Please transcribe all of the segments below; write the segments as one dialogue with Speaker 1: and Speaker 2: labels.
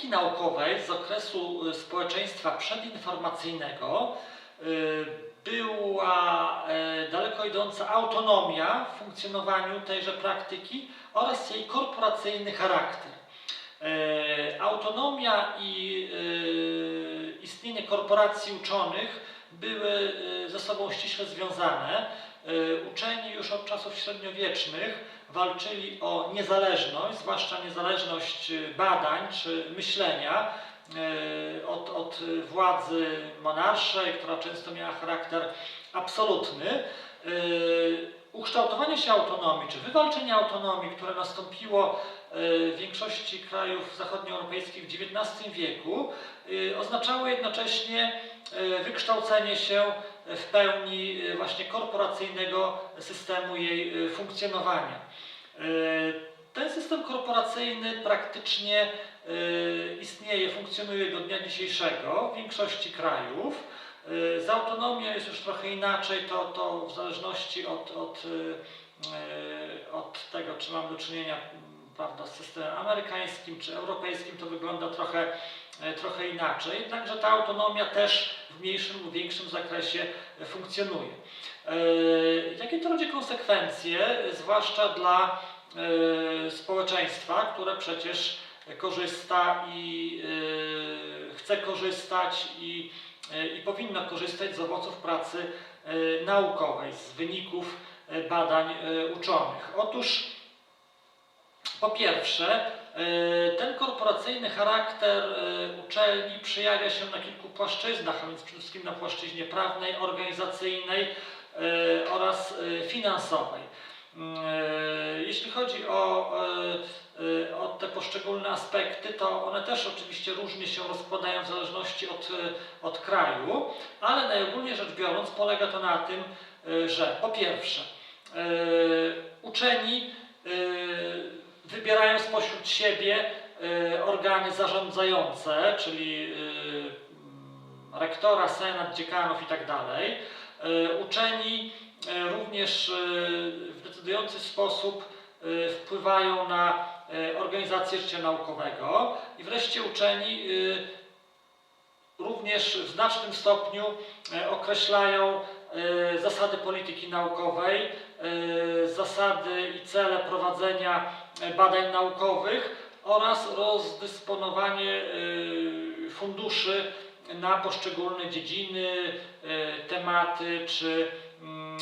Speaker 1: praktyki naukowej z okresu y, społeczeństwa przedinformacyjnego y, była e, daleko idąca autonomia w funkcjonowaniu tejże praktyki oraz jej korporacyjny charakter. E, Autonomia i e, istnienie korporacji uczonych były ze sobą ściśle związane. E, Uczeni już od czasów średniowiecznych walczyli o niezależność, zwłaszcza niezależność e, badań czy myślenia e, od, od władzy monarszej, która często miała charakter absolutny. E, Ukształtowanie się autonomii, czy wywalczenie autonomii, które nastąpiło w większości krajów zachodnioeuropejskich w XIX wieku, y, oznaczało jednocześnie y, wykształcenie się w pełni y, właśnie korporacyjnego systemu jej y, funkcjonowania. Y, Ten system korporacyjny praktycznie istnieje, funkcjonuje do dnia dzisiejszego w większości krajów. Z autonomią jest już trochę inaczej, to, to w zależności od, od, od tego, czy mamy do czynienia prawda, z systemem amerykańskim czy europejskim, to wygląda trochę, e, trochę inaczej. Jednakże ta autonomia też w mniejszym lub większym zakresie e, funkcjonuje. E, Jakie to rodzi konsekwencje, e, zwłaszcza dla e, społeczeństwa, które przecież korzysta i e, chce korzystać i, e, i powinno korzystać z owoców pracy e, naukowej, z wyników e, badań e, uczonych. Otóż po pierwsze, e, ten korporacyjny charakter e, uczelni przejawia się na kilku płaszczyznach, a więc przede wszystkim na płaszczyźnie prawnej, organizacyjnej e, oraz finansowej. Mm, Jeśli chodzi o, o te poszczególne aspekty, to one też oczywiście różnie się rozkładają w zależności od, od kraju, ale najogólniej rzecz biorąc polega to na tym, że po pierwsze uczeni wybierają spośród siebie e, organy zarządzające, czyli e, rektora, senat, dziekanów itd. E, Uczeni również w decydujący sposób wpływają na organizację życia naukowego i wreszcie uczeni również w znacznym stopniu określają zasady polityki naukowej, zasady i cele prowadzenia e, badań naukowych oraz rozdysponowanie e, funduszy na poszczególne dziedziny, tematy czy, mm,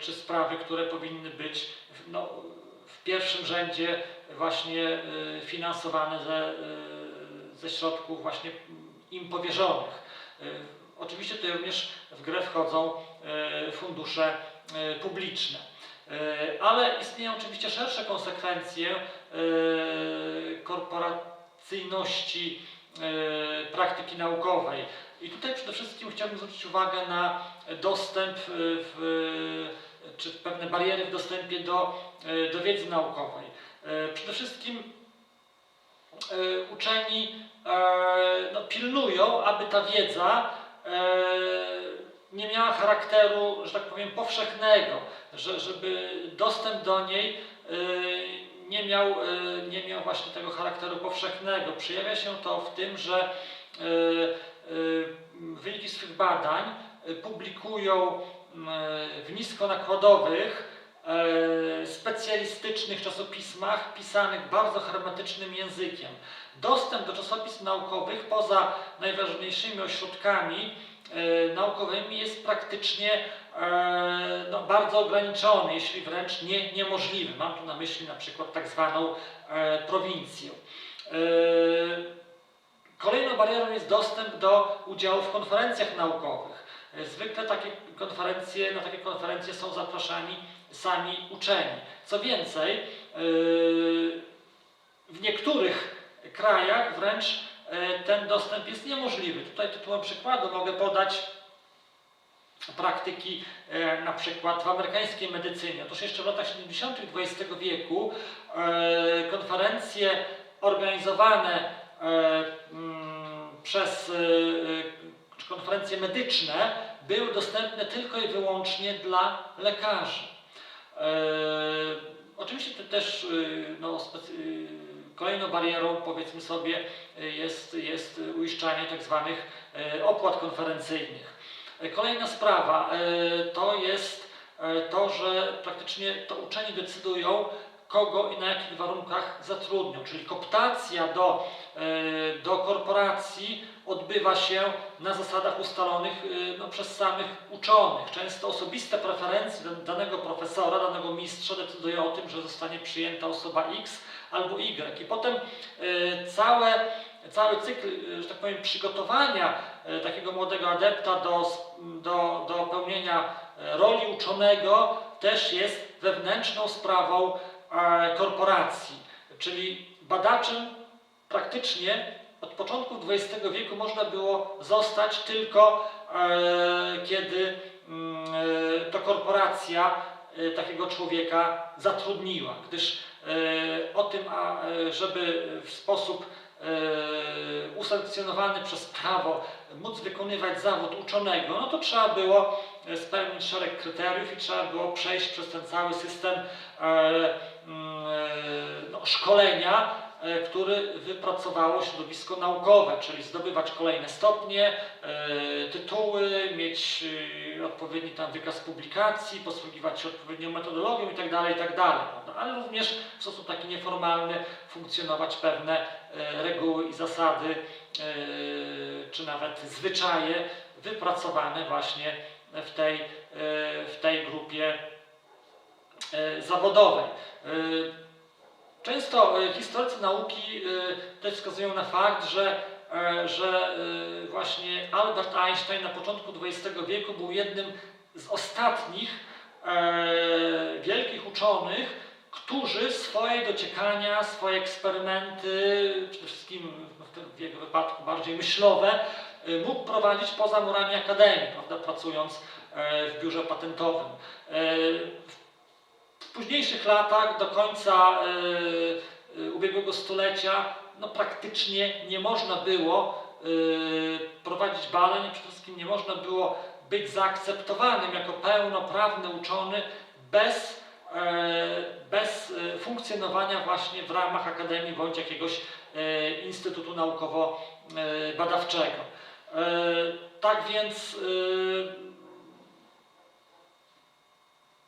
Speaker 1: czy sprawy, które powinny być no, w pierwszym rzędzie właśnie finansowane ze, ze środków właśnie im powierzonych. Oczywiście tutaj również w grę wchodzą fundusze publiczne. E, Ale istnieją oczywiście szersze konsekwencje e, korporacyjności e, praktyki naukowej. I tutaj przede wszystkim chciałbym zwrócić uwagę na dostęp w, czy pewne bariery w dostępie do, do wiedzy naukowej. Przede wszystkim uczeni no, pilnują, aby ta wiedza nie miała charakteru, że tak powiem, powszechnego, że, żeby dostęp do niej e, nie miał, e, nie miał właśnie tego charakteru powszechnego. Przejawia się to w tym, że e, wyniki swych badań publikują w niskonakładowych, specjalistycznych czasopismach pisanych bardzo hermetycznym językiem. Dostęp do czasopism naukowych poza najważniejszymi ośrodkami naukowymi jest praktycznie e, no, bardzo ograniczony, jeśli wręcz nie, niemożliwy. Mam tu na myśli na przykład tak zwaną e, prowincję. E, Kolejną barierą jest dostęp do udziału w konferencjach naukowych. E, Zwykle takie konferencje, na takie konferencje są zapraszani sami uczeni. Co więcej, e, w niektórych krajach wręcz e, ten dostęp jest niemożliwy. Tutaj tytułem przykładu mogę podać praktyki e, na przykład w amerykańskiej medycynie. Otóż jeszcze w latach 70. XX wieku e, konferencje organizowane e, mm, przez e, e, konferencje medyczne były dostępne tylko i wyłącznie dla lekarzy. E, Oczywiście te też e, no, specy- e, Kolejną barierą, powiedzmy sobie, y, jest, jest uiszczanie tak zwanych y, opłat konferencyjnych. Y, Kolejna sprawa to jest to, że praktycznie to uczeni decydują, kogo i na jakich warunkach zatrudnią, czyli koptacja do, do korporacji odbywa się na zasadach ustalonych y, no, przez samych uczonych. Często osobiste preferencje dan- danego profesora, danego mistrza decydują o tym, że zostanie przyjęta osoba X albo Y. I potem y, całe, cały cykl, y, że tak powiem, przygotowania takiego młodego adepta do, do, do pełnienia roli uczonego też jest wewnętrzną sprawą korporacji. Czyli badaczem praktycznie od początku XX wieku można było zostać tylko e, kiedy mm, e, to korporacja e, takiego człowieka zatrudniła, gdyż o tym, żeby w sposób usankcjonowany przez prawo móc wykonywać zawód uczonego, no to trzeba było spełnić szereg kryteriów i trzeba było przejść przez ten cały system mm, no, szkolenia, który wypracowało środowisko naukowe, czyli zdobywać kolejne stopnie, e, tytuły, mieć e, odpowiedni tam wykaz publikacji, posługiwać się odpowiednią metodologią itd., itd. prawda? ale również w sposób taki nieformalny funkcjonować pewne e, reguły i zasady, e, czy nawet zwyczaje wypracowane właśnie w tej, e, w tej grupie e, zawodowej. Często e, historycy nauki e, też wskazują na fakt, że, e, że właśnie Albert Einstein na początku XX wieku był jednym z ostatnich wielkich uczonych, którzy swoje dociekania, swoje eksperymenty, przede wszystkim w, jego wypadku bardziej myślowe, mógł prowadzić poza murami akademii, prawda, pracując w biurze patentowym. W późniejszych latach, do końca e, e, ubiegłego stulecia, no praktycznie nie można było e, prowadzić badań, przede wszystkim nie można było być zaakceptowanym jako pełnoprawny uczony bez, bez funkcjonowania właśnie w ramach akademii bądź jakiegoś instytutu naukowo-badawczego. Tak więc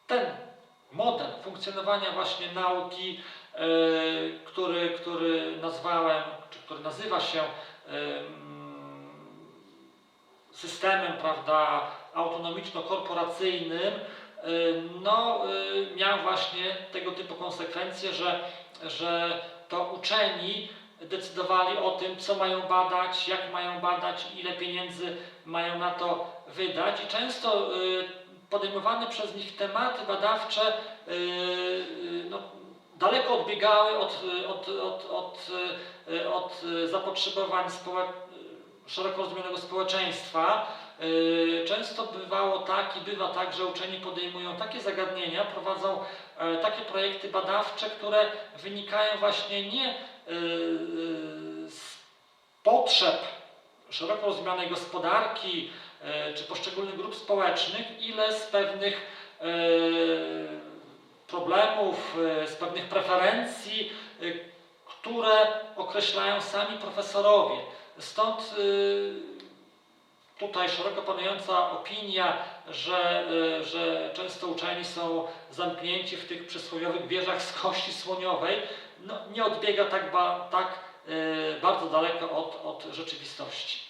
Speaker 1: ten model funkcjonowania właśnie nauki, e, który, który nazwałem, czy który nazywa się em, systemem prawda, autonomiczno-korporacyjnym, e, no, e, miał właśnie tego typu konsekwencje, że, że to uczeni decydowali o tym, co mają badać, jak mają badać, ile pieniędzy mają na to wydać. I często e, podejmowane przez nich tematy badawcze no, daleko odbiegały od, od, od, od, yy, od zapotrzebowań szeroko rozumianego społeczeństwa. Często bywało tak i bywa tak, że uczeni podejmują takie zagadnienia, prowadzą e, takie projekty badawcze, które wynikają właśnie nie z potrzeb szeroko rozumianej gospodarki, e, czy poszczególnych grup społecznych, ile z pewnych e, problemów, e, z pewnych preferencji, e, które określają sami profesorowie. Stąd e, tutaj szeroko panująca opinia, że, że często uczeni są zamknięci w tych przysłowiowych wieżach z kości słoniowej, no, nie odbiega tak, ba, tak bardzo daleko od, od rzeczywistości.